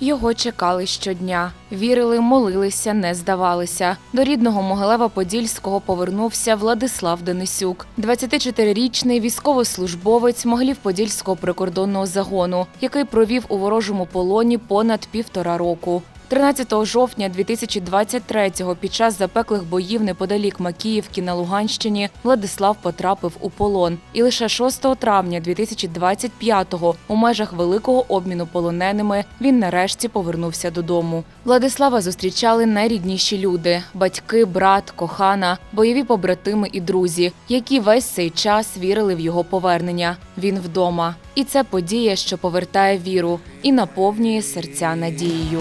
Його чекали щодня. Вірили, молилися, не здавалися. До рідного Могилева Подільського повернувся Владислав Денисюк, 24-річний військовослужбовець Могилів-Подільського прикордонного загону, який провів у ворожому полоні понад півтора року. 13 жовтня 2023-го під час запеклих боїв неподалік Макіївки на Луганщині Владислав потрапив у полон. І лише 6 травня 2025-го у межах великого обміну полоненими він нарешті повернувся додому. Владислава зустрічали найрідніші люди: батьки, брат, кохана, бойові побратими і друзі, які весь цей час вірили в його повернення. Він вдома. І це подія, що повертає віру і наповнює серця надією.